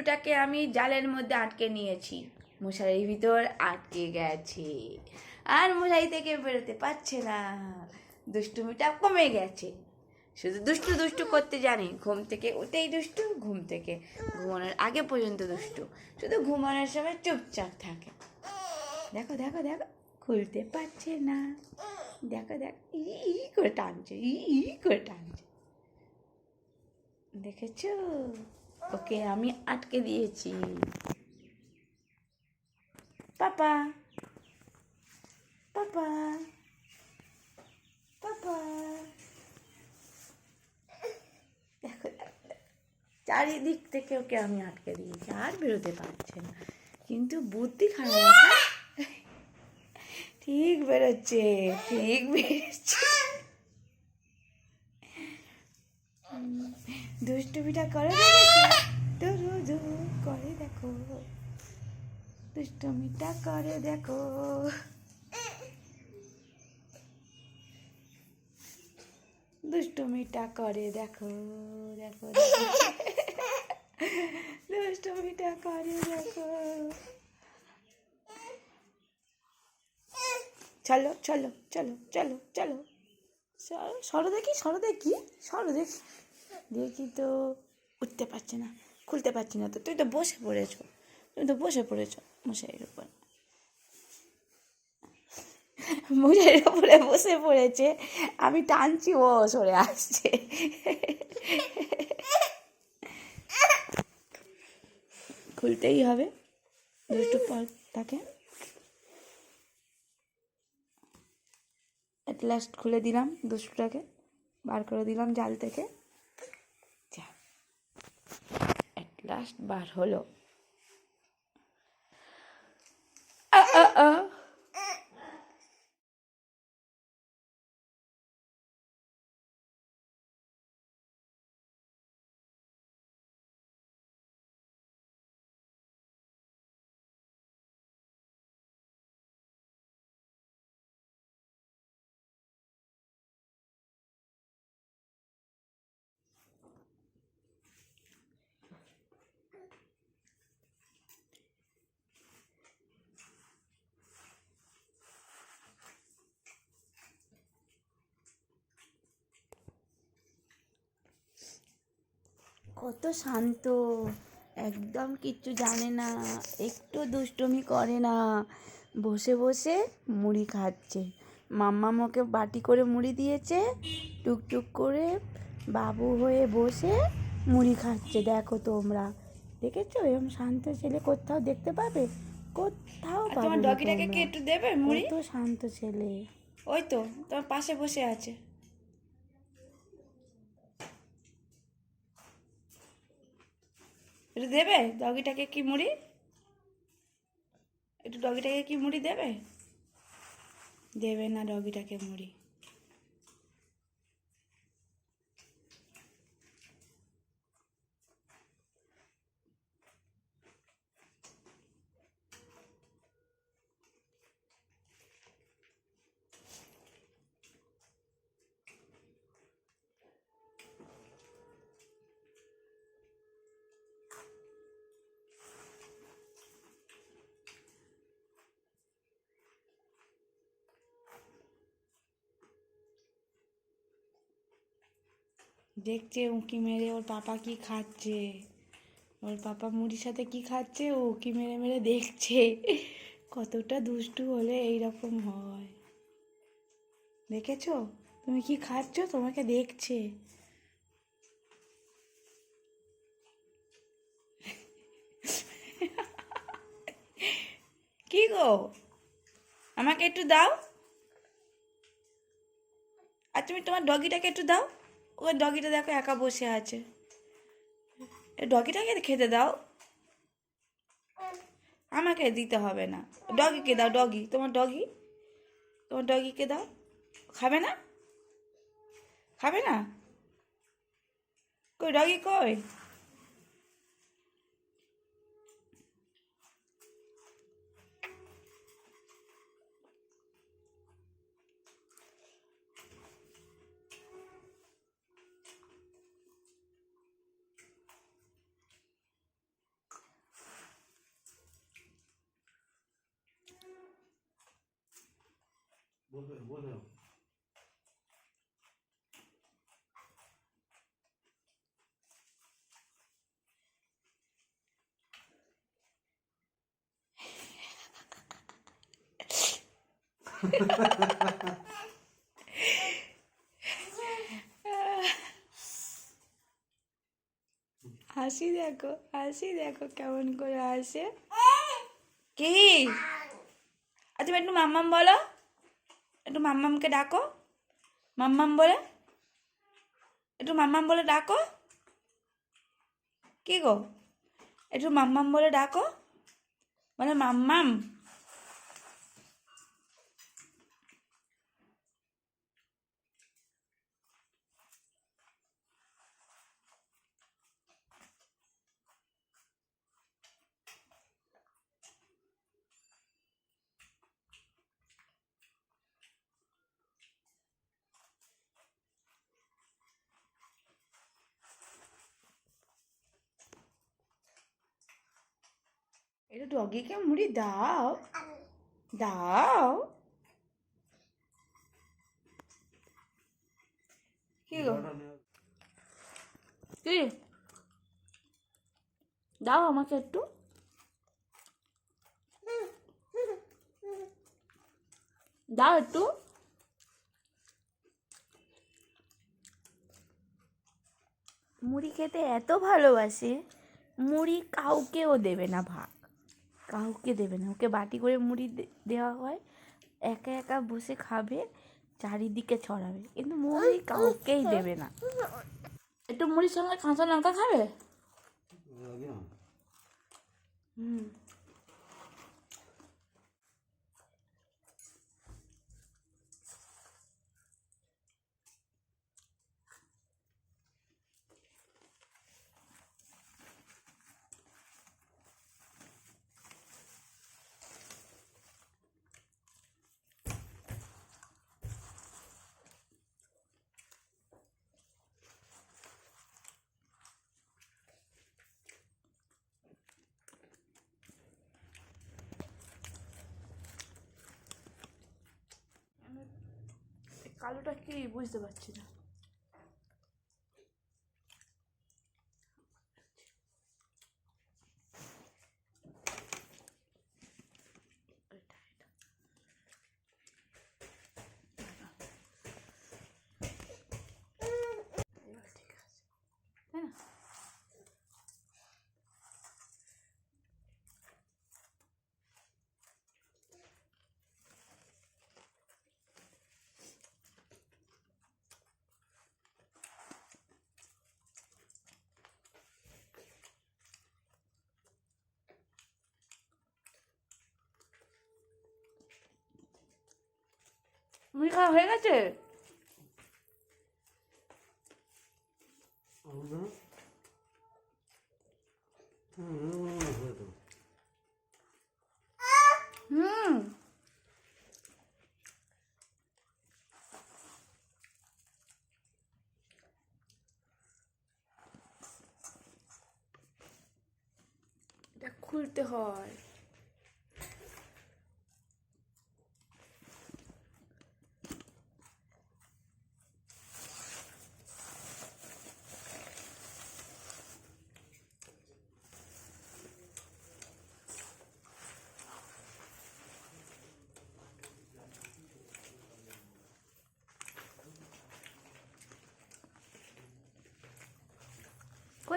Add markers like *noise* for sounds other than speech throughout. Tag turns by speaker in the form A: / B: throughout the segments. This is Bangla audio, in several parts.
A: দুষ্টুটাকে আমি জালের মধ্যে আটকে নিয়েছি। মশারির ভিতর আটকে গেছে। আর মশারি থেকে বেরোতে পারছে না। দুষ্টুমিটা কমে গেছে। শুধু দুষ্টু দুষ্টু করতে জানি। ঘুম থেকে উঠেই দুষ্টু, ঘুম থেকে ঘুমানোর আগে পর্যন্ত দুষ্টু। শুধু ঘুমানোর সময় চুপচাপ থাকে। দেখো দেখো দেখো, খুলতে পারছে না। দেখো দেখো, ই করে টানছে ই করে টানছে। দেখেছ? ওকে, আমি আটকে দিয়েছি। পাপা। পাপা। পাপা। দেখো। চারিদিক থেকে ওকে আমি আটকে দিয়েছি, আর বেরোতে পারছে না। কিন্তু বুদ্ধি খারাপ। ঠিক বেরোচ্ছে ঠিক বেরোচ্ছে। দুষ্টুমিটা করে *laughs* দুরু করে দেখো। দুষ্টুমিটা করে দেখো। দুষ্টুমিটা করে দেখো দেখো দেখো। দুষ্টুমিটা করে দেখো। চলো চলো চলো চলো চলো। সরো দেখি সরো দেখি সরো দেখি। দেখি তো উঠতে পারছে না, খুলতে পারছি না। তো তুই তো বসে পড়েছ তুমি তো বসে পড়েছ মশারির উপর। মশারির উপরে বসে পড়েছে, আমি টানছি, ও সরে আসছে। খুলতেই হবে দুটো পর তাকে। লাস্ট খুলে দিলাম দুষ্টুটাকে, বার করে দিলাম জাল থেকে। এট লাস্ট বার হলো কত শান্ত। একদম কিচ্ছু জানে না একটু দুষ্টুমি করে না। বসে বসে মুড়ি খাচ্ছে। মাম্মা ওকে বাটি করে মুড়ি দিয়েছে টুকটুক করে বাবু হয়ে বসে মুড়ি খাচ্ছে। দেখো তোমরা দেখেছ? এরকম শান্ত ছেলে কোথাও দেখতে পাবে? কোথাও পাবে
B: তোমার ডগিটাকে কি একটু দেবে মুড়ি?
A: তো শান্ত ছেলে।
B: ওই তো তোমার পাশে বসে আছে। একটু দেবে? ডগিটাকে কি মুড়ি? একটু ডগিটাকে কি মুড়ি দেবে? দেবে না ডগিটাকে মুড়ি। দেখছে উঁকি মেরে ওর পাপা কি খাচ্ছে। ওর পাপা মুড়ির সাথে কি খাচ্ছে, ও উঁকি মেরে মেরে দেখছে। কতটা দুষ্টু হলে এইরকম হয়। দেখেছ? তুমি কি খাচ্ছ? তোমাকে দেখছে। কি গো? আমাকে একটু দাও। আর তুমি তোমার ডগিটাকে একটু দাও। ওই ডগিটা দেখো একা বসে আছে। ডগিটাকে খেতে দাও। আমাকে দিতে হবে না। ডগিকে দাও, ডগি। তোমার ডগি? তোমার ডগিকে দাও। খাবে না? খাবে না? কই, ডগি কই?
C: বলবে বলবে
A: হাসি দেখো হাসি দেখো কেমন করে হাসে কি আর তুমি একটু মাম্মাম বলো একটু মাম্মামকে ডাকো। মাম্মাম বলে? একটু মাম্মাম বলে ডাকো। কি গো? একটু মাম্মাম বলে ডাকো। মানে মাম্মাম? এটা ডগিকে মুড়ি দাও। দাও। কি গো? কি? দাও আমাকে একটু। দাও একটু। মুড়ি খেতে এত ভালোবাসে, মুড়ি কাউকেও দেবে না ভাগ কাউকে দেবে না। ওকে বাটি করে মুড়ি দেওয়া হয়। একা একা বসে খাবে, চারিদিকে ছড়াবে। কিন্তু মুড়ি কাউকেই দেবে না। একটু মুড়ির সঙ্গে কাঁচা লঙ্কা খাবে? হুম। কালোটা কি বুঝতে পারছি না। মুড়ি হয়ে গেছে? হুম। এটা খুলতে হয়।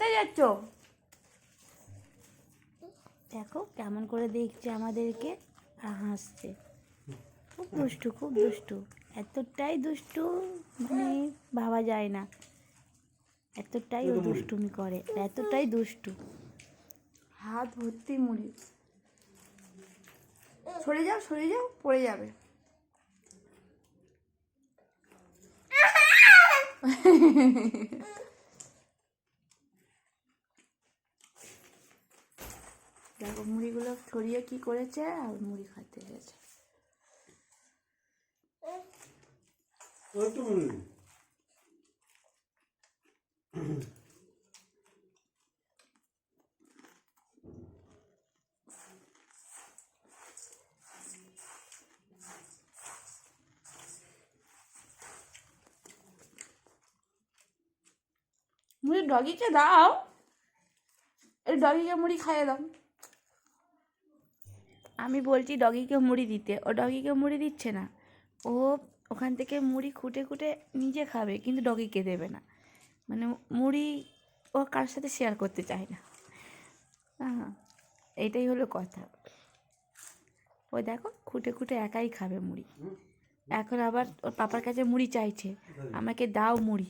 A: কোথায় যাচ্ছ? দেখো কেমন করে দেখছে আমাদেরকে? আর হাসছে। খুব দুষ্টু খুব দুষ্টু। এতটাই দুষ্টু মানে ভাবা যায় না। এতটাই ও দুষ্টুমি করে। এতটাই দুষ্টু। হাত ভর্তি মুড়ি। সরে যাও সরে যাও পড়ে যাবে। *laughs* দেখো মুড়িগুলো ছড়িয়ে কি করেছে আর মুড়ি খাতে গেছে মুড়ি। ডগিকে দাও। এই ডগিকে মুড়ি খাইয়ে দাও। আমি বলছি ডগিকে মুড়ি দিতে। ও ডগিকে মুড়ি দিচ্ছে না। ও ওখান থেকে মুড়ি খুঁটে খুঁটে নিজে খাবে কিন্তু ডগিকে দেবে না। মানে মুড়ি ও কার সাথে শেয়ার করতে চায় না। হ্যাঁ এইটাই হলো কথা। ও দেখো খুঁটে খুঁটে একাই খাবে মুড়ি। এখন আবার ওর পাপার কাছে মুড়ি চাইছে আমাকে দাও মুড়ি।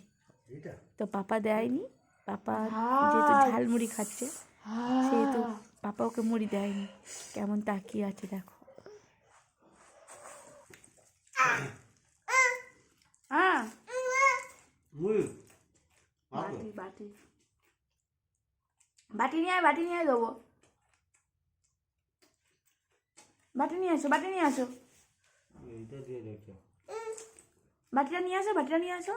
A: তো পাপা দেয়নি পাপা যেহেতু ঝাল মুড়ি খাচ্ছে সেহেতু পাপা ওকে মুড়ি দেয়নি। কেমন তাকিয়ে আছে দেখো। হ্যাঁ বাটি বাটি। বাটি নিয়ে আয় বাটি নিয়ে দেবো। বাটি নিয়ে আসো বাটি নিয়ে আসো।
C: দেখো
A: বাটিটা নিয়ে আসো বাটিটা নিয়ে আসো।